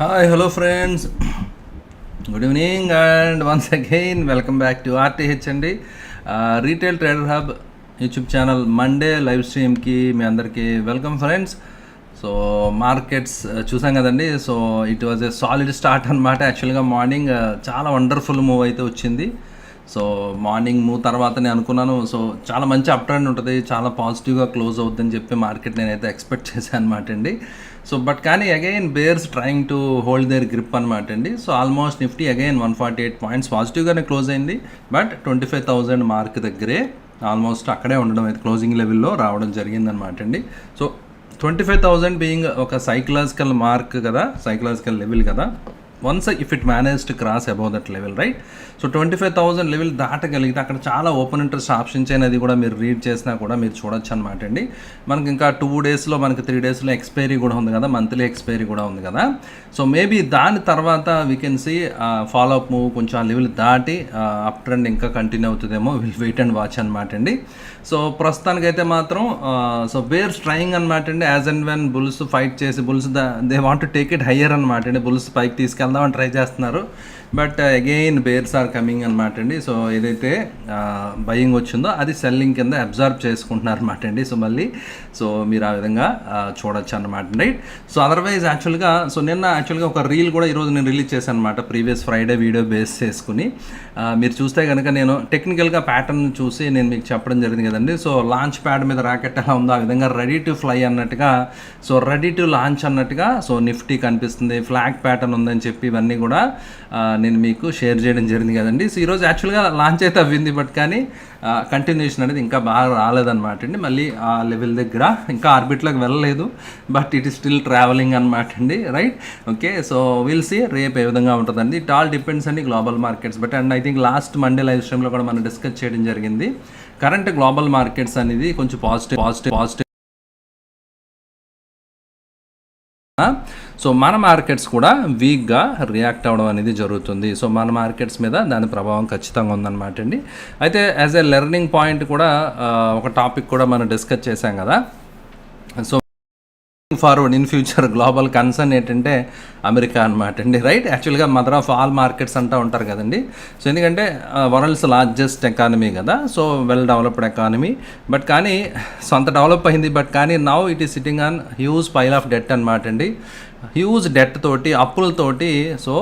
Hi hello friends good evening and once again welcome back to R T H అండి retail trader hub YouTube channel Monday live స్ట్రీమ్కి మీ అందరికీ welcome friends so markets చూసాం కదండి. So it was a solid start అనమాట యాక్చువల్గా morning చాలా wonderful move అయితే వచ్చింది. సో మార్నింగ్ మూవ్ తర్వాత నేను అనుకున్నాను. సో చాలా మంచి అప్ ట్రెండ్ ఉంటుంది. చాలా పాజిటివ్గా క్లోజ్ అవుతుందని చెప్పి మార్కెట్ నేనైతే ఎక్స్పెక్ట్ చేశాను అనమాట అండి. సో బట్ కానీ again bears trying to hold their grip అనమాట అండి. So almost Nifty again one forty eight points పాజిటివ్గానే క్లోజ్ అయింది. But twenty five thousand mark దగ్గరే ఆల్మోస్ట్ అక్కడే ఉండడం అయితే క్లోజింగ్ లెవెల్లో రావడం జరిగిందనమాట అండి. So twenty five thousand being ఒక సైకలాజికల్ మార్క్ కదా సైకలాజికల్ లెవెల్ కదా. Once if it manage to cross above that level right so twenty five thousand level దాటగలిగితే అక్కడ చాలా ఓపెన్ ఇంట్రెస్ట్ ఆప్షన్స్ అనేది కూడా మీరు రీడ్ చేసినా కూడా మీరు చూడొచ్చు అనమాట అండి. మనకి ఇంకా టూ డేస్లో మనకి త్రీ డేస్లో ఎక్స్పైరీ కూడా ఉంది కదా మంత్లీ ఎక్స్పైరీ కూడా ఉంది కదా. సో మేబీ దాని తర్వాత we can see follow up move కొంచెం ఆ లెవెల్ దాటి అప్ ట్రెండ్ ఇంకా కంటిన్యూ అవుతుందేమో విల్ వెయిట్ అండ్ వాచ్ అనమాట అండి. సో ప్రస్తుతానికైతే మాత్రం సో వేర్ స్ట్రయింగ్ అనమాట అండి. As and when bulls fight చేసి bulls they want to take it higher అనమాట అండి. బుల్స్ పైకి తీసుకెళ్దామని ట్రై చేస్తున్నారు. But again bears are coming అనమాట అండి. సో ఏదైతే uh, బయింగ్ వచ్చిందో అది సెల్లింగ్ కింద అబ్జర్వ్ చేసుకుంటున్నారు అనమాట అండి. సో మళ్ళీ సో మీరు ఆ విధంగా uh, చూడొచ్చు అనమాట రైట్ సో అదర్వైజ్ యాక్చువల్గా సో నిన్న యాక్చువల్గా ఒక రీల్ కూడా ఈరోజు నేను రిలీజ్ చేశాను అనమాట ప్రీవియస్ ఫ్రైడే వీడియో బేస్ చేసుకుని. Uh, మీరు చూస్తే కనుక నేను టెక్నికల్గా ప్యాటర్న్ చూసి నేను మీకు చెప్పడం జరిగింది కదండి. సో లాంచ్ ప్యాడ్ మీద రాకెట్ ఎలా ఉందో ఆ విధంగా రెడీ టు ఫ్లై అన్నట్టుగా సో రెడీ టు లాంచ్ అన్నట్టుగా సో నిఫ్టీ కనిపిస్తుంది ఫ్లాగ్ ప్యాటర్న్ ఉందని చెప్పి ఇవన్నీ కూడా నేను మీకు షేర్ చేయడం జరిగింది కదండి. సో ఈరోజు యాక్చువల్గా లాంచ్ అయితే అవ్వింది బట్ కానీ కంటిన్యూషన్ అనేది ఇంకా బాగా రాలేదన్నమాట అండి. మళ్ళీ ఆ లెవెల్ దగ్గర ఇంకా ఆర్బిట్లోకి వెళ్ళలేదు but it is still travelling అనమాట అండి right? Okay so will see రేపు ఏ విధంగా ఉంటుందండి. ఇట్ ఆల్ డిపెండ్స్ అండి global markets but and I think last Monday live స్ట్రీమ్లో కూడా మనం డిస్కస్ చేయడం జరిగింది. కరెంట్ గ్లోబల్ మార్కెట్స్ అనేది కొంచెం పాజిటివ్ పాజిటివ్ పాజిటివ్ సో మన మార్కెట్స్ కూడా వీక్గా రియాక్ట్ అవ్వడం అనేది జరుగుతుంది. సో మన మార్కెట్స్ మీద దాని ప్రభావం ఖచ్చితంగా ఉందన్నమాట అండి. అయితే యాజ్ ఎ లెర్నింగ్ పాయింట్ కూడా ఒక టాపిక్ కూడా మనం డిస్కస్ చేశాం కదా. So forward in future global concern ఏంటంటే అమెరికా అనమాట అండి. రైట్? యాక్చువల్గా మదర్ ఆఫ్ ఆల్ మార్కెట్స్ అంటూ ఉంటారు కదండి. సో ఎందుకంటే వరల్డ్స్ లార్జెస్ట్ ఎకానమీ కదా. So well developed economy. But కానీ సొంత డెవలప్ అయింది. బట్ కానీ now it is sitting on huge pile of debt అనమాట అండి. హ్యూజ్ డెట్ తోటి అప్పులతోటి సో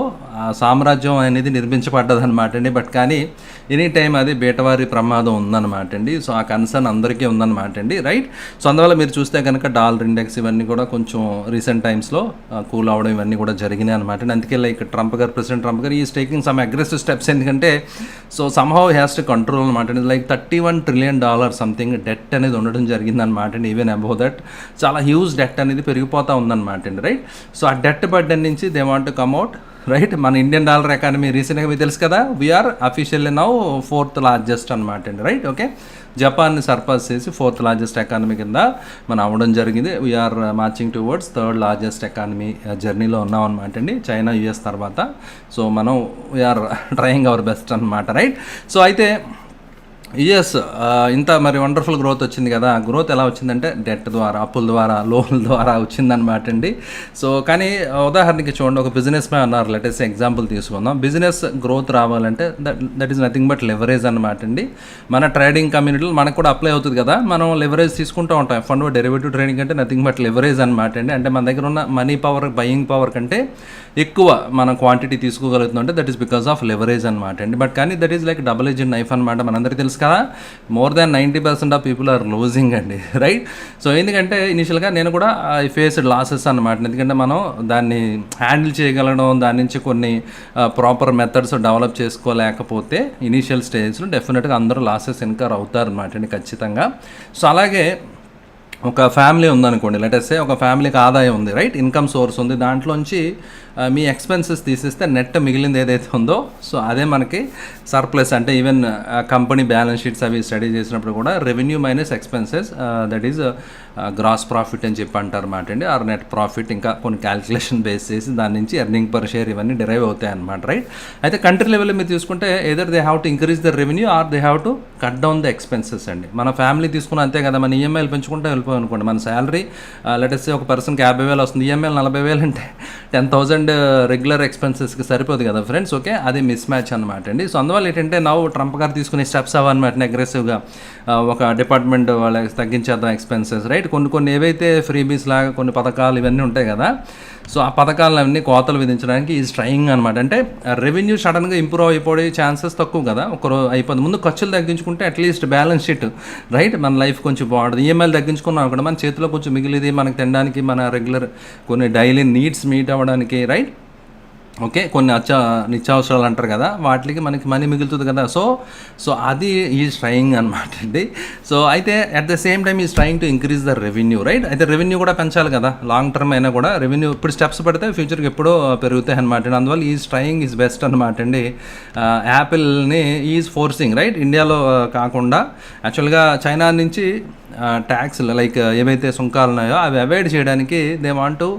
సామ్రాజ్యం అనేది నిర్మించబడ్డది అనమాట అండి. బట్ కానీ ఎనీ టైం అది బేటవారి ప్రమాదం ఉందన్నమాట అండి. సో ఆ కన్సర్న్ అందరికీ ఉందన్నమాట అండి. రైట్ సో అందువల్ల మీరు చూస్తే కనుక డాలర్ ఇండెక్స్ ఇవన్నీ కూడా కొంచెం రీసెంట్ టైమ్స్లో కూల్ అవడం ఇవన్నీ కూడా జరిగినాయి అనమాట అండి. అందుకే లైక్ ట్రంప్ గారు ప్రెసిడెంట్ ట్రంప్ గారు ఈ టేకింగ్ సమ్ అగ్రెసివ్ స్టెప్స్ ఎందుకంటే so somehow has to control అనమాట అండి. Like thirty one trillion dollar something debt అనేది ఉండడం జరిగిందనమాట అండి. ఈవెన్ అబౌ దట్ చాలా హ్యూజ్ డెట్ అనేది పెరిగిపోతూ ఉందన్నమాట అండి. రైట్ సో ఆ డెట్ బర్డెన్ నుంచి they want come out right? మన ఇండియన్ డాలర్ ఎకానమీ రీసెంట్గా మీకు తెలుసు కదా we're officially now fourth largest అనమాట అండి రైట్? ఓకే? జపాన్ని సర్పాస్ చేసి ఫోర్త్ లార్జెస్ట్ ఎకానమీ కింద మనం అవ్వడం జరిగింది. We are marching towards third largest economy జర్నీలో ఉన్నాం అనమాట అండి చైనా యూఎస్ తర్వాత. సో మనం we are trying our best అనమాట రైట్? సో అయితే ఎస్ ఇంత మరి వండర్ఫుల్ గ్రోత్ వచ్చింది కదా. గ్రోత్ ఎలా వచ్చిందంటే డెట్ ద్వారా అప్పుల ద్వారా లోన్ల ద్వారా వచ్చిందనమాట అండి. సో కానీ ఉదాహరణకి చూడండి ఒక బిజినెస్ మ్యాన్ అన్నారు లెటెస్ట్ ఎగ్జాంపుల్ తీసుకుందాం. బిజినెస్ గ్రోత్ రావాలంటే that that is nothing but leverage అనమాట అండి. మన ట్రేడింగ్ కమ్యూనిటీలో మనకు కూడా అప్లై అవుతుంది కదా. మనం లెవరేజ్ తీసుకుంటూ ఉంటాం. ఫండ్ డెరివేటివ్ ట్రేడింగ్ అంటే నథింగ్ బట్ లెవరేజ్ అనమాట అండి. అంటే మన దగ్గర ఉన్న మనీ పవర్ బయింగ్ పవర్ కంటే ఎక్కువ మన quantity తీసుకోగలుగుతుందంటే that is because of leverage అనమాట అండి. బట్ కానీ that is like double edge knife అనమాట మనందరికీ తెలుసు కదా? More than ninety percent of people are losing అండి రైట్ సో ఎందుకంటే ఇనిషియల్గా నేను కూడా ఐ ఫేస్డ్ లాసెస్ అనమాట ఎందుకంటే మనం దాన్ని హ్యాండిల్ చేయగలడం దాని నుంచి కొన్ని ప్రాపర్ మెథడ్స్ డెవలప్ చేసుకోలేకపోతే ఇనీషియల్ స్టేజ్లో డెఫినెట్గా అందరూ లాసెస్ ఇన్కర్ అవుతారు అనమాట అండి ఖచ్చితంగా. సో అలాగే ఒక ఫ్యామిలీ ఉందనుకోండి లెటెస్సే ఒక ఫ్యామిలీకి ఆదాయం ఉంది రైట్ ఇన్కమ్ సోర్స్ ఉంది. దాంట్లోంచి మీ ఎక్స్పెన్సెస్ తీసేస్తే నెట్ మిగిలింది ఏదైతే ఉందో సో అదే మనకి సర్ప్లస్ అంటే ఈవెన్ కంపెనీ బ్యాలెన్స్ షీట్స్ అవి స్టడీ చేసినప్పుడు కూడా revenue minus expenses that is gross profit అని చెప్పి అంటారు అన్నమాట అండి. ఆర్ నెట్ ప్రాఫిట్ ఇంకా కొన్ని క్యాలిక్యులేషన్ బేస్ చేసి దాని నుంచి ఎర్నింగ్ పర్ షేర్ ఇవన్నీ డిరైవ్ అవుతాయి అనమాట రైట్ అయితే కంట్రీ లెవెల్లో మీరు తీసుకుంటే either they have to increase the revenue or they have to cut down the expenses అండి. మన ఫ్యామిలీ తీసుకున్న అంతే కదా మన ఈఎంఐలు పెంచుకుంటే వెళ్ళిపోయి అనుకోండి. మన శాలరీ లెటెస్ట్ ఒక పర్సన్కి యాభై వేలు వస్తుంది. ఈఎంఐలు నలభై వేలు అంటే టెన్ థౌసండ్ అండ్ రెగ్యులర్ ఎక్స్పెన్సెస్కి సరిపోదు కదా ఫ్రెండ్స్ ఓకే అది మిస్ మ్యాచ్ అనమాట అండి. సో అందువల్ల ఏంటంటే నవ్వు ట్రంప్ గారు తీసుకునే స్టెప్స్ అవన్నమాట అగ్రెసివ్గా ఒక డిపార్ట్మెంట్ వాళ్ళకి తగ్గించేద్దాం ఎక్స్పెన్సెస్ రైట్ కొన్ని కొన్ని ఏవైతే ఫ్రీబీస్ లాగా కొన్ని పథకాలు ఇవన్నీ ఉంటాయి కదా సో ఆ పథకాలన్నీ కోతలు విధించడానికి ఈజ్ ట్రయింగ్ అనమాట అంటే రెవెన్యూ సడన్గా ఇంప్రూవ్ అయిపోయే ఛాన్సెస్ తక్కువ కదా. ఒకరు అయిపోతుంది ముందు ఖర్చులు తగ్గించుకుంటే at least balance sheet right మన లైఫ్ కొంచెం బాగుంటుంది. ఈఎంఐలు తగ్గించుకున్నాం కూడా మన చేతిలో కొంచెం మిగిలిది మనకి తినడానికి మన రెగ్యులర్ కొన్ని డైలీ నీడ్స్ మీట్ అవ్వడానికి రైట్ ఓకే కొన్ని అచ్చ నిత్యావసరాలు అంటారు కదా వాటికి మనకి మనీ మిగులుతుంది కదా. సో సో అది ఈజ్ ట్రయింగ్ అనమాట అండి. సో అయితే at the same time is trying to increase the revenue right అయితే రెవెన్యూ కూడా పెంచాలి కదా. లాంగ్ టర్మ్ అయినా కూడా రెవెన్యూ ఇప్పుడు స్టెప్స్ పడితే ఫ్యూచర్కి ఎప్పుడో పెరుగుతాయి అనమాట అండి. అందువల్ల ఈజ్ ట్రయింగ్ ఈజ్ బెస్ట్ అనమాట అండి. యాపిల్ని ఈజ్ ఫోర్సింగ్ రైట్ ఇండియాలో కాకుండా యాక్చువల్గా చైనా నుంచి ట్యాక్స్ లైక్ ఏవైతే సుంకాలు ఉన్నాయో అవి అవాయిడ్ చేయడానికి దే వాంట్ టు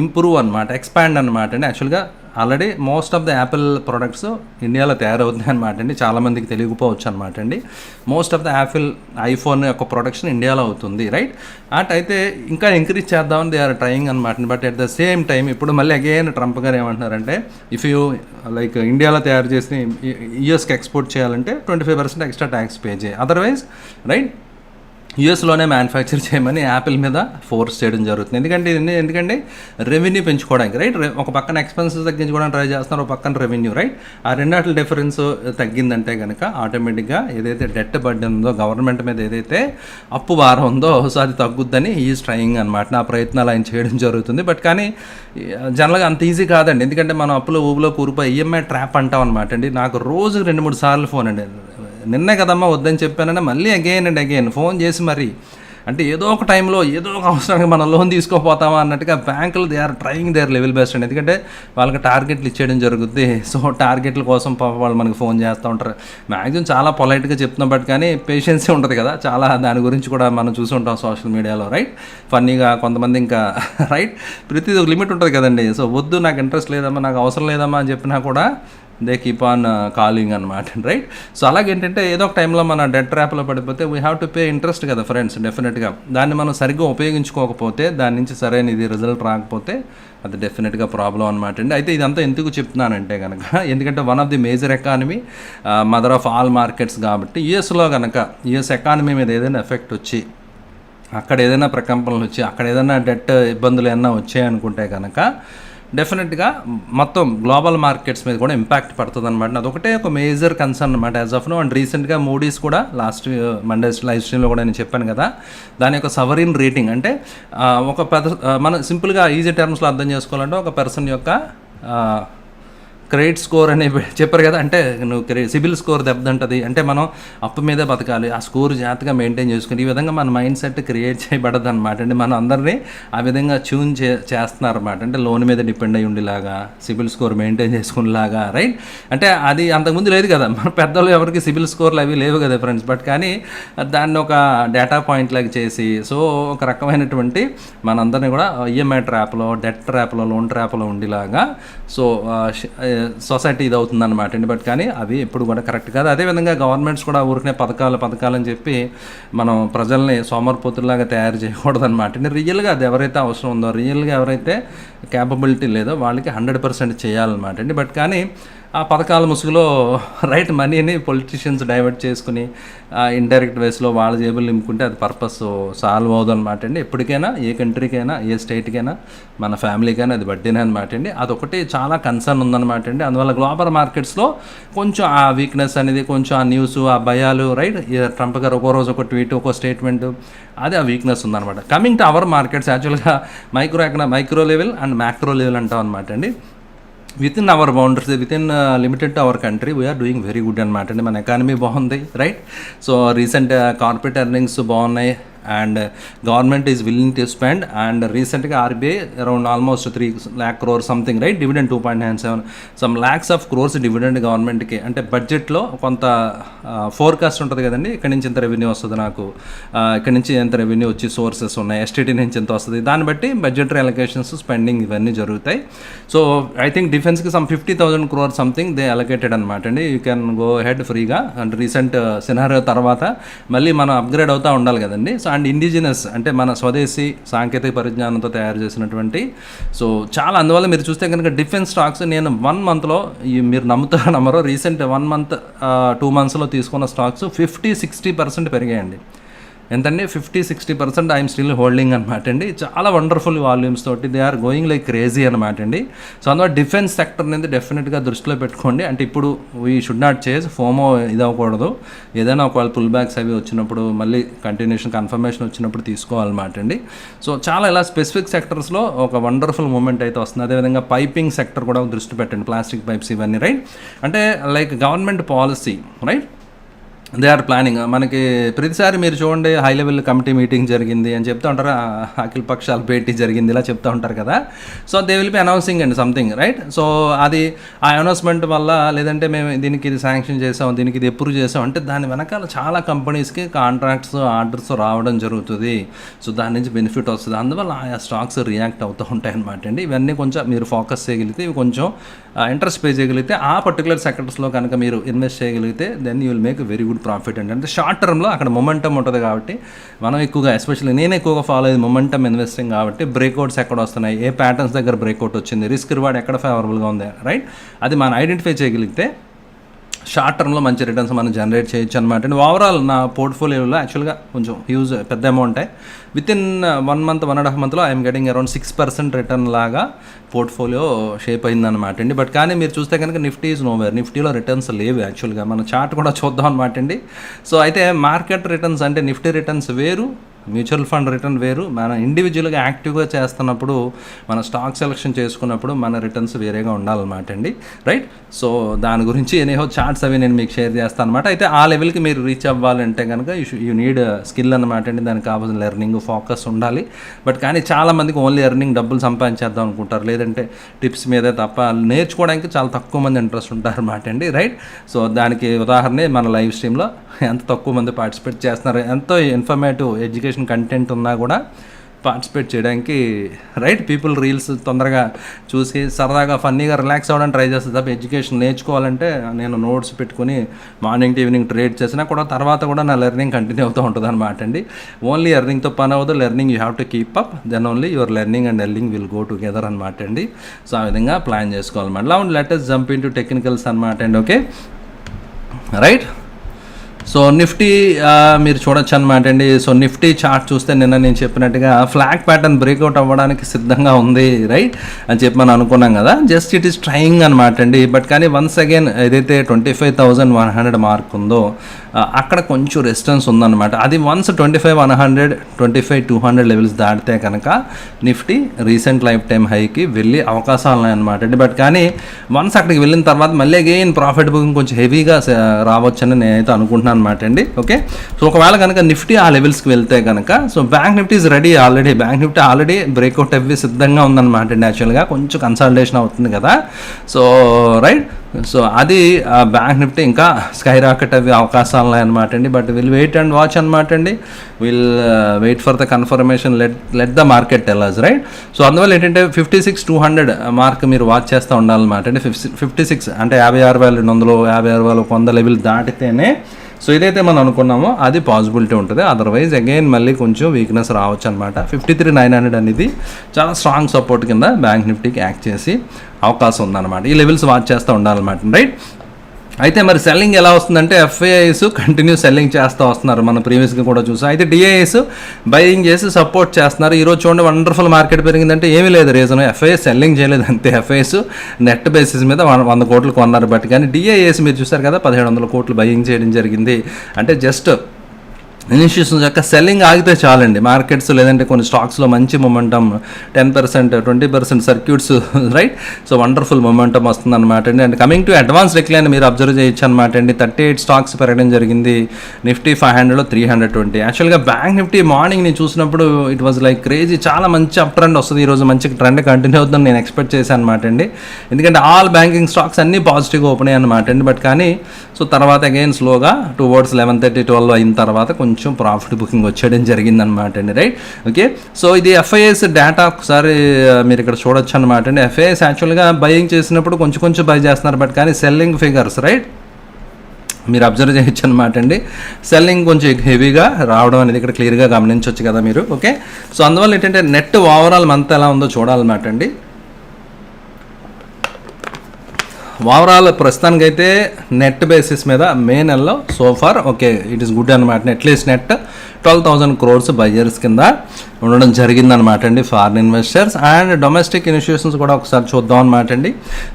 ఇంప్రూవ్ అనమాట ఎక్స్పాండ్ అనమాట అండి. యాక్చువల్గా already most of the Apple products ఇండియాలో తయారవుతున్నాయి అనమాట అండి. చాలామందికి తెలియకపోవచ్చు అనమాట అండి. Most of the Apple iPhone యొక్క ప్రొడక్షన్ ఇండియాలో అవుతుంది రైట్? అట్ అయితే ఇంకా ఎంకరేజ్ చేద్దామని దే ఆర్ ట్రయింగ్ అనమాట but at the same time ఇప్పుడు మళ్ళీ అగైన్ ట్రంప్ గారు ఏమంటున్నారంటే ఇఫ్ యూ లైక్ ఇండియాలో తయారు చేసి యూఎస్కి ఎక్స్పోర్ట్ చేయాలంటే twenty five percent extra tax pay చేయాలి అదర్వైజ్ రైట్ యూఎస్లోనే మ్యానుఫ్యాక్చర్ చేయమని యాపిల్ మీద ఫోర్స్ చేయడం జరుగుతుంది. ఎందుకంటే ఇది ఎందుకంటే రెవెన్యూ పెంచుకోవడానికి రైట్ ఒక పక్కన ఎక్స్పెన్సెస్ తగ్గించుకోవడానికి ట్రై చేస్తున్నారు ఒక పక్కన రెవెన్యూ రైట్ ఆ రెండాటి డిఫరెన్స్ తగ్గిందంటే కనుక ఆటోమేటిక్గా ఏదైతే డెట్ బర్డెన్ ఉందో గవర్నమెంట్ మీద ఏదైతే అప్పు భారం ఉందో సో అది తగ్గుద్దని ఈ స్ట్రయింగ్ అనమాట నా ప్రయత్నాలు ఆయన చేయడం జరుగుతుంది. బట్ కానీ జనరల్గా అంత ఈజీ కాదండి. ఎందుకంటే మనం అప్పులో ఊబులో కూరిపోయి ఈఎంఐ ట్రాప్ అంటాం అనమాట అండి. నాకు రోజుకి రెండు మూడు సార్లు ఫోన్ అండి. నిన్నే కదమ్మా వద్దని చెప్పానంటే మళ్ళీ అగైన్ అండ్ అగైన్ ఫోన్ చేసి మరి అంటే ఏదో ఒక టైంలో ఏదో ఒక అవసరానికి మనం లోన్ తీసుకోపోతామా అన్నట్టుగా బ్యాంకులు they are trying their level best అండి. ఎందుకంటే వాళ్ళకి టార్గెట్లు ఇచ్చేయడం జరుగుద్ది. సో టార్గెట్ల కోసం పాప వాళ్ళు మనకి ఫోన్ చేస్తూ ఉంటారు. మ్యాక్సిమం చాలా పొలైట్గా చెప్తున్నాం బట్ కానీ పేషెన్సీ ఉంటుంది కదా. చాలా దాని గురించి కూడా మనం చూసుంటాం సోషల్ మీడియాలో రైట్ ఫన్నీగా కొంతమంది ఇంకా రైట్ ప్రతిదీ ఒక లిమిట్ ఉంటుంది కదండి. సో వద్దు నాకు ఇంట్రెస్ట్ లేదమ్మా నాకు అవసరం లేదమ్మా అని చెప్పినా కూడా దే కీప్ ఆన్ కాలింగ్ అనమాట రైట్ సో అలాగే ఏంటంటే ఏదో ఒక టైంలో మన డెట్ ట్రాప్లో పడిపోతే we have to pay interest కదా ఫ్రెండ్స్ డెఫినెట్గా దాన్ని మనం సరిగ్గా ఉపయోగించుకోకపోతే దాని నుంచి సరైన ఇది రిజల్ట్ రాకపోతే అది డెఫినెట్గా ప్రాబ్లం అనమాట అండి. అయితే ఇదంతా ఎందుకు చెప్తున్నానంటే కనుక ఎందుకంటే one of the major economy mother of all markets కాబట్టి యుఎస్లో కనుక యుఎస్ ఎకానమీ మీద ఏదైనా ఎఫెక్ట్ వచ్చి అక్కడ ఏదైనా ప్రకంపనలు వచ్చి అక్కడ ఏదైనా డెట్ ఇబ్బందులు ఏమైనా వచ్చాయనుకుంటే కనుక డెఫినెట్గా మొత్తం గ్లోబల్ మార్కెట్స్ మీద కూడా ఇంపాక్ట్ పడుతుంది అనమాట అదొకటే ఒక మేజర్ కన్సర్న్ అనమాట యాజ్ ఆఫ్ నో అండ్ రీసెంట్గా మూడీస్ కూడా లాస్ట్ మండే లైవ్ స్ట్రీమ్లో కూడా నేను చెప్పాను కదా. దాని యొక్క సవరీన్ రేటింగ్ అంటే uh, ఒక పెద్ద మనం సింపుల్గా ఈజీ టర్మ్స్లో అర్థం చేసుకోవాలంటే ఒక పర్సన్ యొక్క uh, క్రెడిట్ స్కోర్ అని చెప్పారు కదా అంటే నువ్వు సిబిల్ స్కోర్ దెబ్బతింటుంది. అంటే మనం అప్పు మీదే బతకాలి ఆ స్కోర్ జాగ్రత్తగా మెయింటైన్ చేసుకుని ఈ విధంగా మన మైండ్ సెట్ క్రియేట్ చేయబడదు అనమాట అంటే మనం అందరినీ ఆ విధంగా ట్యూన్ చే చేస్తున్నారు అనమాట అంటే లోన్ మీద డిపెండ్ అయ్యి ఉండేలాగా సిబిల్ స్కోర్ మెయింటైన్ చేసుకునేలాగా రైట్? అంటే అది అంతకుముందు లేదు కదా. మన పెద్దలు ఎవరికి సిబిల్ స్కోర్లు అవి లేవు కదా ఫ్రెండ్స్. బట్ కానీ దాన్ని ఒక డేటా పాయింట్ లాగా చేసి సో ఒక రకమైనటువంటి మనందరినీ కూడా ఈఎంఐ ట్రాప్లో డెట్ ట్రాప్లో లోన్ ట్రాప్లో ఉండేలాగా సో సొసైటీ ఇది అవుతుంది అనమాట అండి. బట్ కానీ అవి ఎప్పుడు కూడా కరెక్ట్ కాదు. అదేవిధంగా గవర్నమెంట్స్ కూడా ఊరికనే పథకాలు పథకాలు అని చెప్పి మనం ప్రజల్ని సోమరిపోతుల్లాగా తయారు చేయకూడదు అనమాట అండి. రియల్గా అది ఎవరైతే అవసరం ఉందో రియల్గా ఎవరైతే క్యాపబిలిటీ లేదో వాళ్ళకి హండ్రెడ్ పర్సెంట్ చేయాలన్నమాట అండి. బట్ కానీ ఆ పథకాల ముసుగులో రైట్ మనీని పొలిటీషియన్స్ డైవర్ట్ చేసుకుని ఇండైరెక్ట్ వేస్లో వాళ్ళ జేబులు నింపుకుంటే అది పర్పస్ సాల్వ్ అవ్వదు అనమాట అండి. ఎప్పటికైనా ఏ కంట్రీకైనా ఏ స్టేట్కైనా మన ఫ్యామిలీకైనా అది బడ్డీనే అనమాట అండి. అదొకటి చాలా కన్సర్న్ ఉందన్నమాట అండి. అందువల్ల గ్లోబల్ మార్కెట్స్లో కొంచెం ఆ వీక్నెస్ అనేది కొంచెం ఆ న్యూస్ ఆ భయాలు రైట్ ట్రంప్ గారు ఒక్కో రోజు ఒక ట్వీట్ ఒక స్టేట్మెంట్ అది ఆ వీక్నెస్ ఉందన్నమాట. కమింగ్ టు అవర్ మార్కెట్స్ యాక్చువల్గా micro ఎకనా micro level and macro level అంటాం అనమాట అండి. Within our boundaries within limited our country we are doing very good అనమాట అండి మన ఎకానమీ బాగుంది right so recent corporate earnings బాగున్నాయి and government is willing to spend and రీసెంట్గా RBI around almost three lakh crore something right dividend two point nine seven some lakhs of crores dividend గవర్నమెంట్కి అంటే బడ్జెట్లో కొంత forecast ఉంటుంది కదండి? ఇక్కడ నుంచి ఇంత రెవెన్యూ వస్తుంది నాకు? ఇక్కడి ఇక్కడ నుంచి ఎంత రెవెన్యూ వచ్చి సోర్సెస్ ఉన్నాయి? ఎస్టీటీ నుంచి ఎంత వస్తుంది? దాన్ని బట్టి బడ్జెటరీ అలొకేషన్స్ స్పెండింగ్ ఇవన్నీ జరుగుతాయి. So I think డిఫెన్స్కి some fifty thousand crore something they allocated అనమాట అండి. You can go. హెడ్ ఫ్రీగా అండ్ రీసెంట్ సినారియో తర్వాత మళ్ళీ మనం అప్గ్రేడ్ అవుతూ ఉండాలి కదండి. సో అండ్ ఇండిజినస్ అంటే మన స్వదేశీ సాంకేతిక పరిజ్ఞానంతో తయారు చేసినటువంటి సో చాలా అందువల్ల మీరు చూస్తే కనుక డిఫెన్స్ స్టాక్స్ నేను వన్ మంత్లో మీరు నమ్ముతారో నమ్మరో రీసెంట్ వన్ మంత్ టూ మంత్స్లో తీసుకున్న స్టాక్స్ ఫిఫ్టీ సిక్స్టీ పర్సెంట్ పెరిగాయండి. ఎంతండి? Fifty sixty percent I'm still holding అనమాట అండి. చాలా వండర్ఫుల్ వాల్యూమ్స్ తోటి they are going like crazy అనమాట అండి. సో అందువల్ల డిఫెన్స్ సెక్టర్ అనేది డెఫినెట్గా దృష్టిలో పెట్టుకోండి. అంటే ఇప్పుడు we should not chase FOMO ఇది అవ్వకూడదు ఏదైనా ఒకవేళ పుల్ బ్యాక్స్ అవి వచ్చినప్పుడు మళ్ళీ కంటిన్యూషన్ కన్ఫర్మేషన్ వచ్చినప్పుడు తీసుకోవాలన్నమాట అండి. సో చాలా ఇలా స్పెసిఫిక్ సెక్టర్స్లో ఒక వండర్ఫుల్ మూమెంట్ అయితే వస్తుంది. అదేవిధంగా పైపింగ్ సెక్టర్ కూడా దృష్టి పెట్టండి. ప్లాస్టిక్ పైప్స్ ఇవన్నీ రైట్? అంటే like government policy right? They are planning మనకి ప్రతిసారి మీరు చూడండి హై లెవెల్ కమిటీ మీటింగ్ జరిగింది అని చెప్తూ ఉంటారు. అఖిల పక్షాల భేటీ జరిగింది ఇలా చెప్తూ ఉంటారు కదా. So they will be announcing అండి సంథింగ్ రైట్ సో అది ఆ అనౌన్స్మెంట్ వల్ల లేదంటే మేము దీనికి ఇది శాంక్షన్ చేసాం దీనికి ఇది ఎప్రూవ్ చేసాం అంటే దాని వెనకాల చాలా కంపెనీస్కి కాంట్రాక్ట్స్ ఆర్డర్స్ రావడం జరుగుతుంది. సో దాని నుంచి బెనిఫిట్ వస్తుంది. అందువల్ల ఆయా స్టాక్స్ రియాక్ట్ అవుతూ ఉంటాయి అనమాట అండి. ఇవన్నీ కొంచెం మీరు ఫోకస్ చేయగలిగితే ఇవి కొంచెం ఇంట్రెస్ట్ పే చేయగలిగితే ఆ పర్టికులర్ సెక్టర్స్లో కనుక మీరు ఇన్వెస్ట్ చేయగలిగితే then you will make very good profit అంటే షార్ట్ టర్మ్లో అక్కడ మొమెంటం ఉంటుంది కాబట్టి మనం ఎక్కువగా ఎస్పెషల్లీ నేను ఎక్కువగా ఫాలో అయ్యేది మొమెంటం ఇన్వెస్టింగ్ కాబట్టి బ్రేక్అవుట్స్ ఎక్కడ వస్తున్నాయి ఏ ప్యాటర్న్స్ దగ్గర బ్రేక్అవుట్ వచ్చింది రిస్క్ రివార్డ్ ఎక్కడ ఫేవరబుల్గా ఉంది రైట్ అది మనం ఐడెంటిఫై చేయగలిగితే షార్ట్ టర్మ్లో మంచి రిటర్న్స్ మనం జనరేట్ చేయొచ్చు అనమాట అండ్ ఓవరాల్ నా పోర్ట్ఫోలియోలో యాక్చువల్గా కొంచెం హ్యూజ్ పెద్ద amount within one month one and half మంత్లో I'm getting around six percent return లాగా పోర్ట్ఫోలియో షేప్ అయిందనమాట అండి. బట్ కానీ మీరు చూస్తే కనుక నిఫ్టీ ఈజ్ నోవేర్ నిఫ్టీలో రిటర్న్స్ లేవు యాక్చువల్గా మన చార్ట్ కూడా చూద్దాం అనమాట అండి. సో అయితే మార్కెట్ రిటర్న్స్ అంటే నిఫ్టీ రిటర్న్స్ వేరు మ్యూచువల్ ఫండ్ రిటర్న్ వేరు. మన ఇండివిజువల్గా యాక్టివ్గా చేస్తున్నప్పుడు మన స్టాక్ సెలెక్షన్ చేసుకున్నప్పుడు మన రిటర్న్స్ వేరేగా ఉండాలన్నమాట అండి. రైట్ సో దాని గురించి ఎనేహో చార్ట్స్ అవి నేను మీకు షేర్ చేస్తాను అనమాట అయితే ఆ లెవెల్కి మీరు రీచ్ అవ్వాలంటే కనుక యూ నీడ్ స్కిల్ అనమాట అండి. దానికి కావాల్సిన లెర్నింగ్ ఫోకస్ ఉండాలి. బట్ కానీ చాలామందికి ఓన్లీ ఎర్నింగ్ డబ్బులు సంపాదించేద్దాం అనుకుంటారు. లేదంటే టిప్స్ మీదే తప్ప నేర్చుకోవడానికి చాలా తక్కువ మంది ఇంట్రెస్ట్ ఉంటారు అనమాట అండి. రైట్ సో దానికి ఉదాహరణ మన లైవ్ స్ట్రీమ్లో ఎంత తక్కువ మంది పార్టిసిపేట్ చేస్తున్నారు ఎంతో ఇన్ఫర్మేటివ్ ఎడ్యుకేషన్ కంటెంట్ ఉన్నా కూడా పార్టిసిపేట్ చేయడానికి రైట్ పీపుల్ రీల్స్ తొందరగా చూసి సరదాగా ఫన్నీగా రిలాక్స్ అవ్వడానికి ట్రై చేస్తుంది తప్ప ఎడ్యుకేషన్ నేర్చుకోవాలంటే నేను నోట్స్ పెట్టుకుని మార్నింగ్ టు ఈవినింగ్ ట్రేడ్ చేసినా కూడా తర్వాత కూడా నా లెర్నింగ్ కంటిన్యూ అవుతూ ఉంటుంది అనమాట అండి. ఓన్లీ ఎర్నింగ్తో పని అవ్వదు learning you have to keep up then only your learning and earning will go together అనమాట అండి. సో ఆ విధంగా ప్లాన్ చేసుకోవాలన్నమాట. లా latest jump in to technicals అనమాట అండి ఓకే? రైట్? సో నిఫ్టీ మీరు చూడొచ్చు అనమాట అండి. సో నిఫ్టీ చార్ట్ చూస్తే నిన్న నేను చెప్పినట్టుగా ఫ్లాగ్ ప్యాటర్న్ బ్రేక్అవుట్ అవ్వడానికి సిద్ధంగా ఉంది రైట్? అని చెప్పి మనం అనుకున్నాం కదా. జస్ట్ ఇట్ ఈస్ ట్రయింగ్ అనమాట అండి. బట్ కానీ వన్స్ అగైన్ ఏదైతే twenty five thousand one hundred mark ఉందో అక్కడ కొంచెం రెసిస్టెన్స్ ఉందన్నమాట. అది once twenty five one hundred twenty five two hundred levels దాటితే కనుక నిఫ్టీ రీసెంట్ లైఫ్ టైం హైకి వెళ్ళే అవకాశాలు ఉన్నాయన్నమాట అండి. బట్ కానీ వన్స్ అక్కడికి వెళ్ళిన తర్వాత మళ్ళీ అగైన్ ప్రాఫిట్ బుకింగ్ కొంచెం హెవీగా రావచ్చని నేనైతే అనుకుంటున్నాను. అనమాట అండి. ఓకే? సో ఒకవేళ కనుక నిఫ్టీ ఆ లెవెల్స్కి వెళ్తే కనుక so bank Nifty is ready already bank Nifty already breakout అవి సిద్ధంగా ఉందన్నమాట అండి యాక్చువల్గా కొంచెం కన్సల్టేషన్ అవుతుంది కదా. సో రైట్ సో అది బ్యాంక్ నిఫ్టీ ఇంకా స్కై రాకెట్ అవి అవకాశాలు ఉన్నాయన్నమాట అండి. But will wait and watch అనమాట అండి. Will wait for the confirmation let let the market tell us right so అందువల్ల ఏంటంటే fifty six two hundred mark మీరు వాచ్ చేస్తూ ఉండాలన్నమాట అండి. ఫిఫ్టీ ఫిఫ్టీ సిక్స్ అంటే యాభై ఆరు వేల రెండు వందలు యాభై ఆరు వేల వంద లెవెల్ దాటితేనే సో ఏదైతే మనం అనుకున్నామో అది పాసిబిలిటీ ఉంటుంది. అదర్వైజ్ అగైన్ మళ్ళీ కొంచెం వీక్నెస్ రావచ్చు అనమాట ఫిఫ్టీ త్రీ నైన్ హండ్రెడ్ అనేది చాలా స్ట్రాంగ్ సపోర్ట్ కింద బ్యాంక్ నిఫ్టీకి యాక్ట్ చేసి అవకాశం ఉందన్నమాట. ఈ లెవెల్స్ వాచ్ చేస్తూ ఉండాలన్నమాట రైట్ అయితే మరి సెల్లింగ్ ఎలా వస్తుందంటే ఎఫ్ఐఐస్ కంటిన్యూ సెల్లింగ్ చేస్తూ వస్తున్నారు మనం ప్రీవియస్గా కూడా చూసాం. అయితే డిఐఎస్ బయింగ్ చేసి సపోర్ట్ చేస్తున్నారు. ఈరోజు చూడండి వండర్ఫుల్ మార్కెట్ పెరిగిందంటే ఏమీ లేదు రీజన్ ఎఫ్ఐఎస్ సెల్లింగ్ చేయలేదు అంతే. ఎఫ్ఐఎస్ నెట్ బేసిస్ మీద వంద కోట్లు కొన్నారు బట్ కానీ డిఐఎస్ మీరు చూసారు కదా పదిహేడు వందల కోట్లు బయింగ్ చేయడం జరిగింది. అంటే జస్ట్ ఇన్స్టిట్యూషన్స్ యొక్క సెల్లింగ్ ఆగితే చాలండి. మార్కెట్స్ లేదంటే కొన్ని స్టాక్స్లో మంచి momentum ten percent twenty percent circuits right so wonderful momentum వస్తుంది అనమాట అండి. And coming to advance decline మీరు అబ్జర్వ్ చేయొచ్చు అనమాట అండి. థర్టీ ఎయిట్ స్టాక్స్ పెరగడం జరిగింది. నిఫ్టీ ఫైవ్ హండ్రెడ్లో త్రీ హండ్రెడ్ ట్వంటీ. యాక్చువల్గా బ్యాంక్ నిఫ్టీ మార్నింగ్ నేను చూసినప్పుడు ఇట్ వాజ్ లైక్ క్రేజీ చాలా మంచి అప్ ట్రెండ్ వస్తుంది. ఈరోజు మంచి ట్రెండ్ కంటిన్యూ అవుతుందని నేను ఎక్స్పెక్ట్ చేశాను అనమాట అండి. ఎందుకంటే ఆల్ బ్యాంకింగ్ స్టాక్స్ అన్నీ పాజిటివ్గా ఓపెన్ అయ్యాయి అనమాట అండి. బట్ కానీ సో తర్వాత అగైన్ స్లోగా towards eleven thirty twelve అయిన తర్వాత కొంచెం కొంచెం ప్రాఫిట్ బుకింగ్ వచ్చేయడం జరిగింది అనమాట అండి రైట్ ఓకే సో ఇది ఎఫ్ఐఎస్ డేటా ఒకసారి మీరు ఇక్కడ చూడొచ్చు అనమాట అండి ఎఫ్ఐఎస్ యాక్చువల్గా బయింగ్ చేసినప్పుడు కొంచెం కొంచెం బై చేస్తున్నారు బట్ కానీ సెల్లింగ్ ఫిగర్స్ రైట్ మీరు అబ్జర్వ్ చేయొచ్చు అనమాట అండి. సెల్లింగ్ కొంచెం హెవీగా రావడం అనేది ఇక్కడ క్లియర్గా గమనించవచ్చు కదా మీరు ఓకే సో అందువల్ల ఏంటంటే నెట్ ఓవరాల్ మంత్ ఎలా ఉందో చూడాలన్నమాట అండి. ఓవరాల్ ప్రస్తుతానికైతే నెట్ బేసిస్ మీద మే నెలలో so far okay it is good అనమాట at least net twelve thousand crores buyers కింద ఉండడం జరిగిందనమాట అండి foreign investors and domestic institutions కూడా ఒకసారి చూద్దాం అనమాట అండి.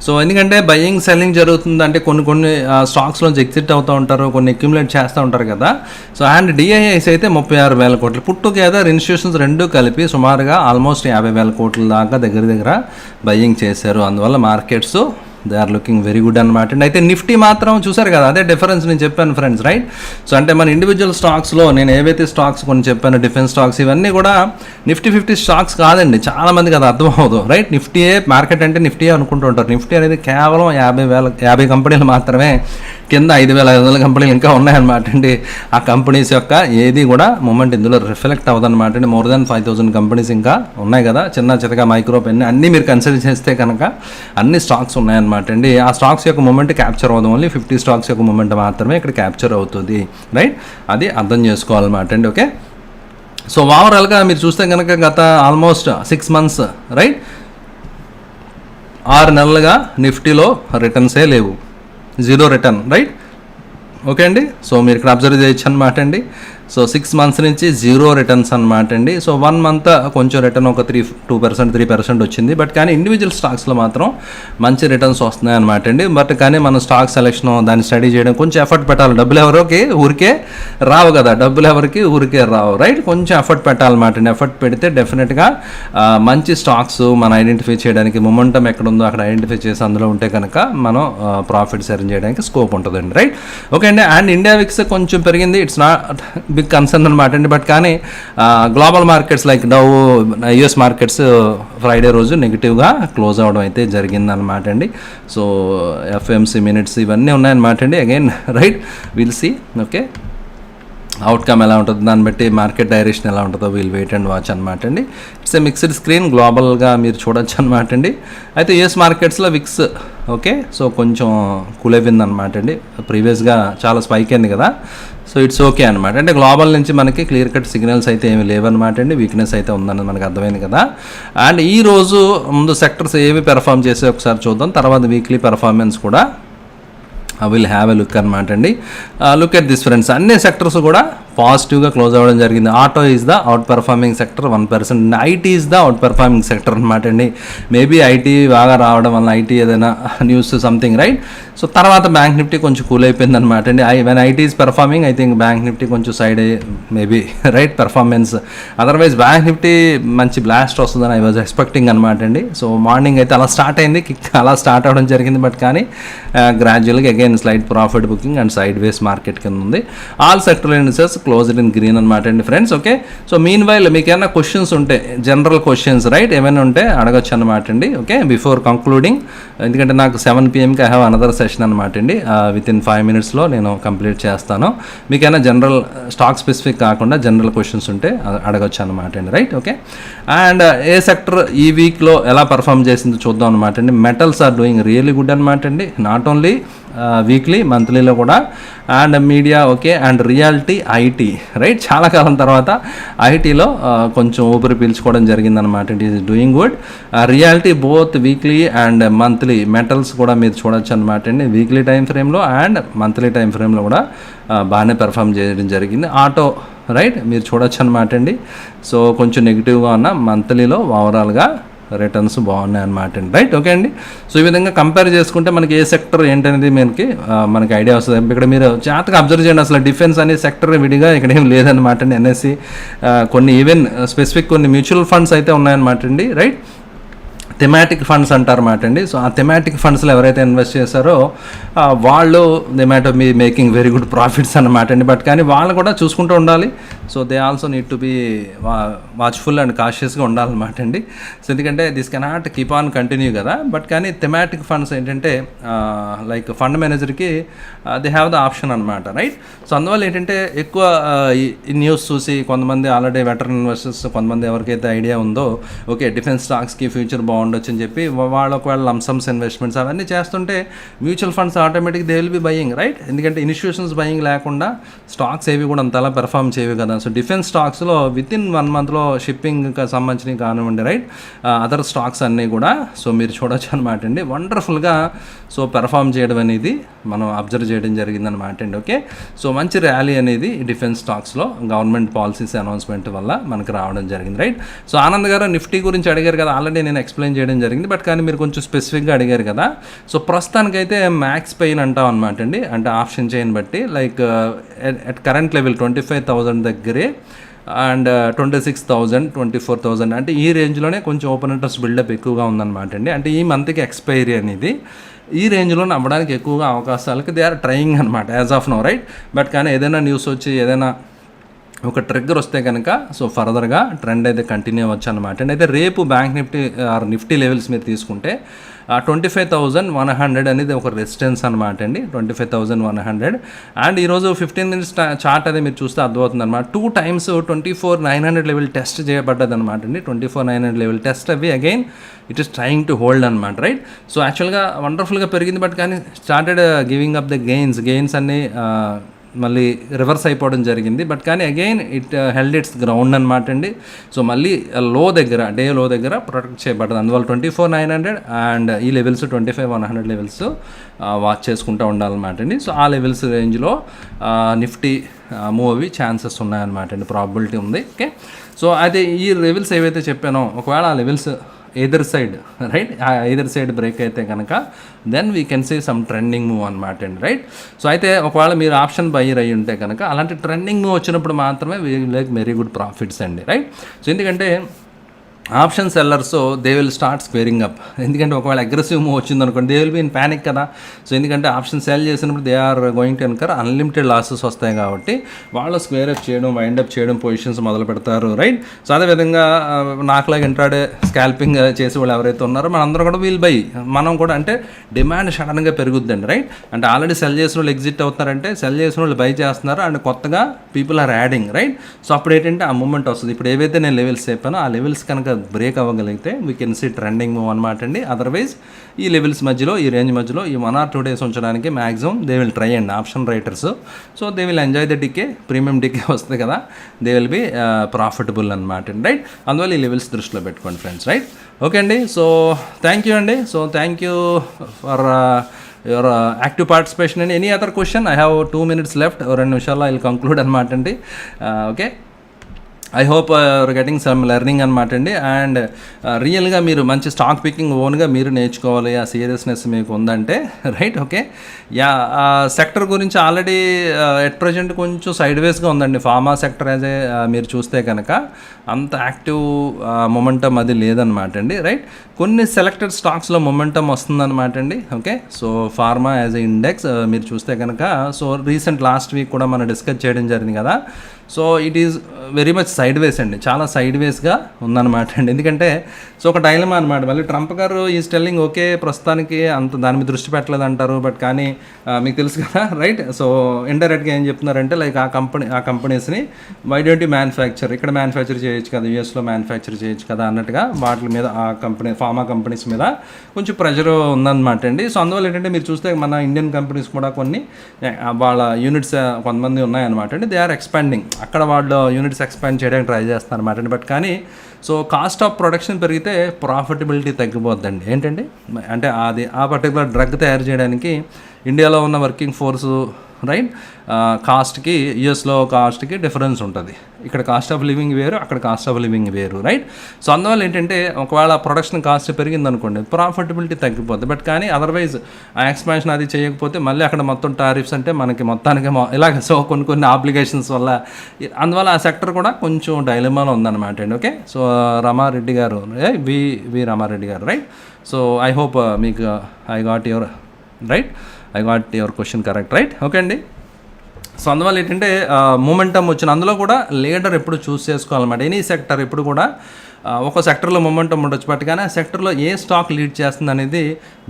సో ఎందుకంటే బయ్యింగ్ సెల్లింగ్ జరుగుతుందంటే కొన్ని కొన్ని స్టాక్స్లోంచి ఎగ్జిట్ అవుతూ ఉంటారు కొన్ని అక్యుములేట్ చేస్తూ ఉంటారు కదా. సో అండ్ డిఐఎస్ అయితే ముప్పై ఆరు వేల కోట్లు. పుట్ టుగెదర్ ఇన్స్టిట్యూషన్స్ రెండు కలిపి సుమారుగా ఆల్మోస్ట్ యాభై వేల కోట్ల దాకా దగ్గర దగ్గర బయ్యింగ్ చేశారు. అందువల్ల markets they are looking very good అనమాట అండి అయితే నిఫ్టీ మాత్రం చూసారు కదా అదే డిఫరెన్స్ నేను చెప్పాను ఫ్రెండ్స్ రైట్ సో అంటే మన ఇండివిజువల్ స్టాక్స్లో నేను ఏవైతే స్టాక్స్ కొన్ని చెప్పాను డిఫెన్స్ స్టాక్స్ ఇవన్నీ కూడా నిఫ్టీ ఫిఫ్టీ స్టాక్స్ కాదండి చాలా మందికి అది అర్థం అవ్వదు రైట్ నిఫ్టీయే మార్కెట్ అంటే నిఫ్టీ అనుకుంటూ ఉంటారు. నిఫ్టీ అనేది కేవలం యాభై వేల యాభై కంపెనీలు మాత్రమే కింద ఐదు వేల ఐదు వందల కంపెనీలు ఇంకా ఉన్నాయన్నమాట అండి. ఆ కంపెనీస్ యొక్క ఏది కూడా మూమెంట్ ఇందులో రిఫ్లెక్ట్ అవ్వదన్నమాట అండి. More than five thousand companies ఇంకా ఉన్నాయి కదా చిన్న చితగా మైక్రో పెన్ అన్నీ మీరు కన్సిడర్ చేస్తే కనుక అన్ని స్టాక్స్ ఉన్నాయన్నమాట అండి. ఆ స్టాక్స్ యొక్క మూమెంట్ క్యాప్చర్ అవ్వదు ఓన్లీ ఫిఫ్టీ స్టాక్స్ యొక్క మూమెంట్ మాత్రమే ఇక్కడ క్యాప్చర్ అవుతుంది. రైట్? అది అర్థం చేసుకోవాలన్నమాట అండి ఓకే? సో ఓవరాల్గా మీరు చూస్తే కనుక గత ఆల్మోస్ట్ సిక్స్ మంత్స్ రైట్? ఆరు నెలలుగా నిఫ్టీలో రిటర్న్సే లేవు. Zero return right? ఓకే అండి? సో మీరు ఇక్కడ అబ్జర్వ్ చేయొచ్చు అనమాట అండి. సో సిక్స్ మంత్స్ నుంచి జీరో రిటర్న్స్ అనమాట అండి. సో వన్ మంత్ కొంచెం రిటర్న్ ఒక three two percent three percent వచ్చింది. బట్ కానీ ఇండివిజువల్ స్టాక్స్లో మాత్రం మంచి రిటర్న్స్ వస్తున్నాయి అనమాట అండి. బట్ కానీ మనం స్టాక్ సెలెక్షన్ దాన్ని స్టడీ చేయడం కొంచెం ఎఫర్ట్ పెట్టాలి. డబ్బులు ఎవరికి? ఊరికే రావు కదా. డబ్బులు ఎవరికి? ఊరికే రావు. రైట్ కొంచెం ఎఫర్ట్ పెట్టాలన్నమాట అండి. ఎఫర్ట్ పెడితే డెఫినెట్గా మంచి స్టాక్స్ మనం ఐడెంటిఫై చేయడానికి మొమెంటం ఎక్కడ ఉందో అక్కడ ఐడెంటిఫై చేసి అందులో ఉంటే కనుక మనం ప్రాఫిట్స్ ఎర్న్ చేయడానికి స్కోప్ ఉంటుందండి. రైట్ ఓకే అండి. అండ్ ఇండియా విక్స్ కొంచెం పెరిగింది. ఇట్స్ నాట్ బిగ్ కన్సర్న్ అనమాట అండి. బట్ కానీ global markets like Dow US markets Friday రోజు నెగిటివ్గా క్లోజ్ అవ్వడం అయితే జరిగిందనమాట అండి. సో ఎఫ్ఎంసీ మినిట్స్ ఇవన్నీ ఉన్నాయన్నమాట అండి. Again right will see okay outcome ఎలా ఉంటుంది దాన్ని బట్టి మార్కెట్ డైరెక్షన్ ఎలా ఉంటుందో వీల్ వెయిట్ అండ్ వాచ్ అనమాట అండి. ఇట్స్ ఏ మిక్స్డ్ స్క్రీన్ గ్లోబల్గా మీరు చూడొచ్చు అనమాట అండి. అయితే యుఎస్ మార్కెట్స్లో విక్స్ ఓకే సో కొంచెం కూలైపోయింది అనమాట అండి ప్రీవియస్గా చాలా స్పైక్ అయింది కదా. సో ఇట్స్ ఓకే అనమాట అంటే గ్లోబల్ నుంచి మనకి క్లియర్ కట్ సిగ్నల్స్ అయితే ఏమి లేవన్నమాట అండి. వీక్నెస్ అయితే ఉందని మనకు అర్థమైంది కదా. అండ్ ఈ రోజు ముందు సెక్టర్స్ ఏమి పెర్ఫామ్ చేసే ఒకసారి చూద్దాం. తర్వాత వీక్లీ పెర్ఫార్మెన్స్ కూడా విల్ హ్యావ్ ఎ లుక్ అనమాట అండి. లుక్ ఎట్ దిస్ ఫ్రెండ్స్ అన్ని సెక్టర్స్ కూడా పాజిటివ్గా క్లోజ్ అవ్వడం జరిగింది. Auto is the outperforming sector one percent IT is the outperforming sector అనమాట అండి మేబీ ఐటీ బాగా రావడం వల్ల ఐటీ ఏదైనా న్యూస్ సంథింగ్ రైట్ సో తర్వాత బ్యాంక్ నిఫ్టీ కొంచెం కూల్ అయిపోయింది అనమాట అండి. I when IT is performing I think bank Nifty కొంచెం side maybe right performance otherwise bank Nifty మంచి బ్లాస్ట్ వస్తుందని ఐ వాజ్ ఎక్స్పెక్టింగ్ అనమాట అండి. సో మార్నింగ్ అయితే అలా స్టార్ట్ అయింది. కిక్ అలా స్టార్ట్ అవ్వడం జరిగింది. బట్ కానీ గ్రాడ్యువల్గా again slide profit booking and sideways market కింద ఉంది. All sector indices closed in green అనమాట అండి friends okay so meanwhile మీకు ఏమైనా క్వశ్చన్స్ ఉంటే జనరల్ క్వశ్చన్స్ రైట్ ఏమైనా ఉంటే అడగచ్చు అనమాట అండి ఓకే బిఫోర్ కంక్లూడింగ్ ఎందుకంటే నాకు సెవెన్ పిఎంకి ఐ హ్యావ్ అనదర్ సెషన్ అనమాట అండి. విత్ ఇన్ ఫైవ్ మినిట్స్లో నేను కంప్లీట్ చేస్తాను. మీకైనా జనరల్ స్టాక్ స్పెసిఫిక్ కాకుండా జనరల్ క్వశ్చన్స్ ఉంటే అ- అడగచ్చు అనమాట అండి రైట్ ఓకే అండ్ ఏ సెక్టర్ ఈ వీక్లో ఎలా పర్ఫామ్ చేసిందో చూద్దాం అనమాట అండి. Metals are doing really good అనమాట అండి. నాట్ ఓన్లీ వీక్లీ మంత్లీలో కూడా. And media okay and reality IT right చాలా కాలం తర్వాత ఐటీలో కొంచెం ఊపిరి పీల్చుకోవడం జరిగిందనమాట it is doing good reality both weekly and monthly metals కూడా మీరు చూడొచ్చు అనమాట అండి వీక్లీ టైం ఫ్రేమ్లో అండ్ మంత్లీ టైం ఫ్రేమ్లో కూడా బాగానే పెర్ఫామ్ చేయడం జరిగింది. ఆటో రైట్ మీరు చూడొచ్చు అనమాట అండి. సో కొంచెం నెగిటివ్గా ఉన్న మంత్లీలో ఓవరాల్గా రిటర్న్స్ బాగున్నాయి అనమాట అండి. రైట్ ఓకే అండి? సో ఈ విధంగా కంపేర్ చేసుకుంటే మనకి ఏ సెక్టర్ ఏంటనేది మనకి మనకి ఐడియా వస్తుంది. ఇక్కడ మీరు జాతగా అబ్జర్వ్ చేయండి. అసలు డిఫెన్స్ అనే సెక్టర్ విడిగా ఇక్కడ ఏం లేదనమాట అండి. ఎన్ఎస్సి కొన్ని ఈవెన్ స్పెసిఫిక్ కొన్ని మ్యూచువల్ ఫండ్స్ అయితే ఉన్నాయన్నమాట అండి. రైట్ థెమాటిక్ ఫండ్స్ అంటారన్నమాట అండి. సో ఆ థెమాటిక్ ఫండ్స్లో ఎవరైతే ఇన్వెస్ట్ చేశారో వాళ్ళు they matter me making very good profits అన్నమాట అండి. బట్ కానీ వాళ్ళు కూడా చూసుకుంటూ ఉండాలి. So they also need to be watchful and కాషియస్గా ఉండాలన్నమాట అండి. సో ఎందుకంటే this cannot keep on continue కదా. బట్ కానీ థెమాటిక్ ఫండ్స్ ఏంటంటే లైక్ ఫండ్ మేనేజర్కి దే హ్యావ్ ద ఆప్షన్ అనమాట రైట్ సో అందువల్ల ఏంటంటే ఎక్కువ ఈ- న్యూస్ చూసి కొంతమంది ఆల్రెడీ వెటరన్ ఇన్వెస్టర్స్ కొంతమంది ఎవరికైతే ఐడియా ఉందో ఓకే డిఫెన్స్ స్టాక్స్కి ఫ్యూచర్ బాగుండొచ్చు అని చెప్పి వాళ్ళు ఒకవేళ లంసమ్స్ ఇన్వెస్ట్మెంట్స్ అవన్నీ చేస్తుంటే mutual funds automatic they will be buying right ఎందుకంటే ఇన్స్టిట్యూషన్స్ బయింగ్ లేకుండా స్టాక్స్ ఏవి కూడా అంతలా పెర్ఫామ్ చేయవు కదా. సో డిఫెన్స్ స్టాక్స్లో విత్ ఇన్ వన్ మంత్లో షిప్పింగ్ సంబంధించినవి కానివ్వండి రైట్ అదర్ స్టాక్స్ అన్నీ కూడా సో మీరు చూడొచ్చు అనమాట అండి. వండర్ఫుల్గా సో పెర్ఫామ్ చేయడం అనేది మనం అబ్జర్వ్ చేయడం జరిగిందనమాట అండి ఓకే సో మంచి ర్యాలీ అనేది డిఫెన్స్ స్టాక్స్లో గవర్నమెంట్ పాలసీస్ అనౌన్స్మెంట్ వల్ల మనకు రావడం జరిగింది రైట్ సో ఆనంద్ గారు నిఫ్టీ గురించి అడిగారు కదా ఆల్రెడీ నేను ఎక్స్ప్లెయిన్ చేయడం జరిగింది. బట్ కానీ మీరు కొంచెం స్పెసిఫిక్గా అడిగారు కదా. సో ప్రస్తుతానికైతే మ్యాక్స్ పెయిన్ అంటాం అనమాట అండి. అంటే ఆప్షన్ చైన్ బట్టి. Like at current level twenty five thousand దగ్గరే and twenty six thousand twenty four thousand అంటే ఈ రేంజ్లోనే కొంచెం ఓపెన్ ఇంట్రెస్ట్ బిల్డప్ ఎక్కువగా ఉందన్నమాట అండి. అంటే ఈ మంత్కి ఎక్స్పైరీ అనేది ఈ రేంజ్లో అవ్వడానికి ఎక్కువగా అవకాశాలకి దే ఆర్ ట్రయింగ్ అనమాట as of now right? But కానీ ఏదైనా న్యూస్ వచ్చి ఏదైనా ఒక ట్రిగ్గర్ వస్తే కనుక సో ఫర్దర్గా ట్రెండ్ అయితే కంటిన్యూ అవ్వచ్చు అనమాట అండ్ అయితే రేపు bank Nifty or Nifty levels మీద తీసుకుంటే twenty five thousand one hundred అనేది ఒక రెసిస్టెన్స్ అనమాట అండి. Twenty five thousand one hundred and ఈరోజు ఫిఫ్టీన్ మినిట్స్ చార్ట్ అదే మీరు చూస్తే అర్థమవుతుంది అనమాట two times twenty four nine hundred level test చేయబడ్డది అనమాట అండి twenty four nine hundred level test అవి again it is trying to hold అనమాట రైట్ సో యాక్చువల్గా వండర్ఫుల్గా పెరిగింది బట్ కానీ started giving up the gains gains అన్ని మళ్ళీ రివర్స్ అయిపోవడం జరిగింది. బట్ కానీ again it held its ground అనమాట అండి. సో మళ్ళీ uh, లో దగ్గర డే లో దగ్గర ప్రొటెక్ట్ చేయబడ్డది. అందువల్ల twenty four nine hundred and ఈ levels twenty five one hundred levels watch చేసుకుంటూ ఉండాలన్నమాట అండి. సో ఆ లెవెల్స్ రేంజ్లో నిఫ్టీ మూవ్ అవి ఛాన్సెస్ ఉన్నాయన్నమాట అండి. ప్రాబిలిటీ ఉంది. ఓకే సో అయితే ఈ లెవెల్స్ ఏవైతే చెప్పానో ఒకవేళ ఆ లెవెల్స్ ఎదర్ సైడ్ రైట్ ఆ ఎదర్ సైడ్ బ్రేక్ అయితే కనుక then we can see some trending move అనమాట అండి రైట్ సో అయితే ఒకవేళ మీరు ఆప్షన్ బయర్ అయ్యి ఉంటే కనుక అలాంటి ట్రెండింగ్ మూవ్ వచ్చినప్పుడు మాత్రమే we like very good profits అండి రైట్ సో ఎందుకంటే option sellers they will start squaring up ఎందుకంటే ఒకవేళ అగ్రెసివ్ మూవ్ వచ్చింది అనుకోండి they will be in panic కదా. సో ఎందుకంటే ఆప్షన్ సెల్ చేసినప్పుడు they are going to incur unlimited losses వస్తాయి కాబట్టి వాళ్ళు స్క్వేర్ అప్ చేయడం వైండ్ అప్ చేయడం పొజిషన్స్ మొదలు పెడతారు రైట్ సో అదేవిధంగా నాకులాగా ఇంట్రాడే స్కాల్పింగ్ చేసే వాళ్ళు ఎవరైతే ఉన్నారో మనందరం కూడా వీల్ బై మనం కూడా అంటే డిమాండ్ సడన్గా పెరుగుద్దండి రైట్ అంటే ఆల్రెడీ సెల్ చేసిన వాళ్ళు ఎగ్జిట్ అవుతున్నారంటే సెల్ చేసిన వాళ్ళు బై చేస్తున్నారు అండ్ కొత్తగా people are adding right so అప్పుడు ఏంటంటే ఆ మూమెంట్ వస్తుంది. ఇప్పుడు ఏవైతే నేను లెవెల్స్ చెప్పానో ఆ లెవెల్స్ కనుక break అవ్వగలిగితే we can see trending move అనమాట అండి. అదర్వైజ్ ఈ లెవెల్స్ మధ్యలో ఈ రేంజ్ మధ్యలో ఈ వన్ ఆర్ టూ డేస్ ఉంచడానికి మ్యాక్సిమం దే విల్ ట్రై అండి option writers so they will enjoy the decay premium decay వస్తుంది కదా దే విల్ బి ప్రాఫిటబుల్ అనమాట అండి. రైట్ అందువల్ల ఈ లెవెల్స్ దృష్టిలో పెట్టుకోండి ఫ్రెండ్స్ రైట్ ఓకే అండి. సో థ్యాంక్ యూ అండి. So thank you for your active participation and any other question I have two minutes left రెండు నిమిషాల్లో ఐ కంక్లూడ్ అనమాట అండి. Uh, okay I hope are getting some learning అనమాట అండి. And రియల్గా uh, మీరు మంచి స్టాక్ పికింగ్ ఓన్గా మీరు నేర్చుకోవాలి. ఆ సీరియస్నెస్ మీకు ఉందంటే రైట్ ఓకే యా సెక్టర్ గురించి ఆల్రెడీ ఎట్ ప్రజెంట్ కొంచెం సైడ్ వేస్గా ఉందండి. ఫార్మా సెక్టర్ యాజ్ మీరు చూస్తే కనుక అంత యాక్టివ్ మొమెంటమ్ uh, అది లేదనమాట అండి రైట్ కొన్ని సెలెక్టెడ్ స్టాక్స్లో మొమెంటమ్ వస్తుందన్నమాట అండి okay so pharma as a index మీరు చూస్తే కనుక సో రీసెంట్ లాస్ట్ వీక్ కూడా మనం డిస్కస్ చేయడం జరిగింది కదా. So it is very much sideways అండి. చాలా సైడ్ వేస్గా ఉందన్నమాట అండి. ఎందుకంటే సో ఒక డైలమా అనమాట మళ్ళీ ట్రంప్ గారు ఈ స్టెల్లింగ్ ఓకే ప్రస్తుతానికి అంత దాని మీద దృష్టి పెట్టలేదు అంటారు. బట్ కానీ uh, మీకు తెలుసు కదా రైట్ సో ఇండైరెక్ట్గా ఏం చెప్తున్నారంటే లైక్ ఆ కంపెనీ ఆ కంపెనీస్ని వై డోంట్ మ్యానుఫ్యాక్చర్ ఇక్కడ మ్యానుఫ్యాక్చర్ చేయొచ్చు కదా యూఎస్లో మ్యానుఫ్యాక్చర్ చేయొచ్చు కదా అన్నట్టుగా వాటి మీద ఆ కంపెనీ ఫార్మా కంపెనీస్ మీద కొంచెం ప్రెషర్ ఉందన్నమాట అండి. సో అందువల్ల ఏంటంటే మీరు చూస్తే మన ఇండియన్ కంపెనీస్ కూడా కొన్ని వాళ్ళ యూనిట్స్ కొంతమంది ఉన్నాయన్నమాట అండి. దే ఆర్ ఎక్స్పాండింగ్ అక్కడ వాళ్ళు యూనిట్స్ ఎక్స్పాండ్ చేయడానికి ట్రై చేస్తున్నారు అనమాట అండి బట్ కానీ సో కాస్ట్ ఆఫ్ ప్రొడక్షన్ పెరిగితే ప్రాఫిటబిలిటీ తగ్గిపోద్దండి. ఏంటంటే అంటే అది ఆ పర్టికులర్ డ్రగ్ తయారు చేయడానికి ఇండియాలో ఉన్న వర్కింగ్ ఫోర్సు రైట్? కాస్ట్కి యుఎస్లో కాస్ట్కి డిఫరెన్స్ ఉంటుంది. ఇక్కడ కాస్ట్ ఆఫ్ లివింగ్ వేరు అక్కడ కాస్ట్ ఆఫ్ లివింగ్ వేరు రైట్? సో అందువల్ల ఏంటంటే ఒకవేళ ప్రొడక్షన్ కాస్ట్ పెరిగింది అనుకోండి ప్రాఫిటబిలిటీ తగ్గిపోతుంది బట్ కానీ అదర్వైజ్ ఆ ఎక్స్పాన్షన్ అది చేయకపోతే మళ్ళీ అక్కడ మొత్తం టారిఫ్స్ అంటే మనకి మొత్తానికి ఇలాగ. సో కొన్ని కొన్ని అప్లికేషన్స్ వల్ల అందువల్ల ఆ సెక్టర్ కూడా కొంచెం డైలమాలో ఉందన్నమాట అండి ఓకే? సో రమారెడ్డి గారు వి వి రమారెడ్డి గారు రైట్? సో ఐ హోప్ మీకు I got your right? I got your question correct right okay అండి. సో అందువల్ల ఏంటంటే మూమెంటం వచ్చిన అందులో కూడా లీడర్ ఎప్పుడు చూస్ చేసుకోవాలన్నమాట. ఎనీ సెక్టర్ ఇప్పుడు కూడా ఒక సెక్టర్లో మూమెంటం ఉండొచ్చు. బట్ కానీ ఆ సెక్టర్లో ఏ స్టాక్ లీడ్ చేస్తుంది అనేది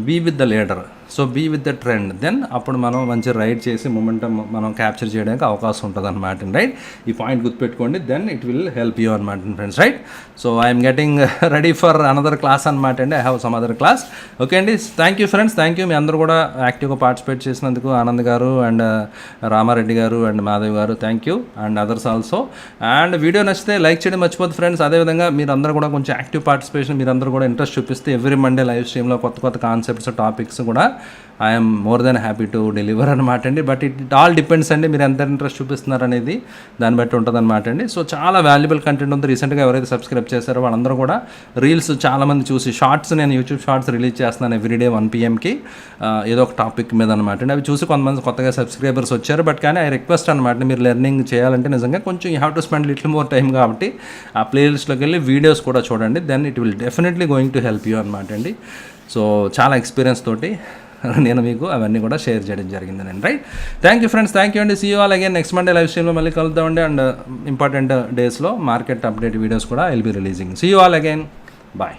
be with the leader so be with the trend then అప్పుడు మనం మంచి రైడ్ చేసి మూమెంటం మనం క్యాప్చర్ చేయడానికి అవకాశం ఉంటుంది అనమాట రైట్ ఈ పాయింట్ గుర్తుపెట్టుకోండి then it will help you అనమాట friends right so I'm getting ready for another class అనమాట అండి. I have some other class okay అండి thank you friends thank you మీ అందరూ కూడా యాక్టివ్గా పార్టిసిపేట్ చేసినందుకు ఆనంద్ గారు అండ్ uh, రామారెడ్డి గారు అండ్ మాధవ్ గారు thank you and others also and video నచ్చితే లైక్ చేయడం మర్చిపోద్దు ఫ్రెండ్స్ అదేవిధంగా మీరందరూ కూడా కొంచెం యాక్టివ్ పార్టిసిపేషన్ మీరందరూ కూడా ఇంట్రెస్ట్ చూపిస్తే ఎవ్రీ మండే లైవ్ స్ట్రీమ్లో కొత్త కొత్త కాన్సెప్ట్స్ టాపిక్స్ కూడా I'm more then happy to deliver అనమాట అండి. But it it all depends అండి. మీరు ఎంత ఇంట్రెస్ట్ చూపిస్తున్నారు అనేది దాన్ని బట్టి ఉంటుంది అనమాట అండి. సో చాలా వాల్యుబుల్ కంటెంట్ ఉంది. రీసెంట్గా ఎవరైతే సబ్స్క్రైబ్ చేశారో వాళ్ళందరూ కూడా రీల్స్ చాలామంది చూసి షార్ట్స్ నేను యూట్యూబ్ షార్ట్స్ రిలీజ్ చేస్తున్నాను ఎవ్రీడే వన్ పిఎంకి ఏదో ఒక టాపిక్ మీద అనమాట అండి. అవి చూసి కొంతమంది కొత్తగా సబ్స్క్రైబర్స్ వచ్చారు. బట్ కానీ ఐ రిక్వెస్ట్ అనమాట మీరు లెర్నింగ్ చేయాలంటే నిజంగా కొంచెం you have to spend little more time కాబట్టి ఆ ప్లేలిస్ట్లోకి వెళ్ళి వీడియోస్ కూడా చూడండి. Then it will definitely going to help you అనమాట అండి. సో చాలా ఎక్స్పీరియన్స్ తోటి నేను మీకు అవన్నీ కూడా షేర్ చేయడం జరిగింది నేను right thank you friends thank you అండి see all again next Monday live స్ట్రీమ్లో మళ్ళీ కలుద్దామండి. అండ్ ఇంపార్టెంట్ డేస్లో మార్కెట్ అప్డేట్ వీడియోస్ కూడా will be releasing see all again bye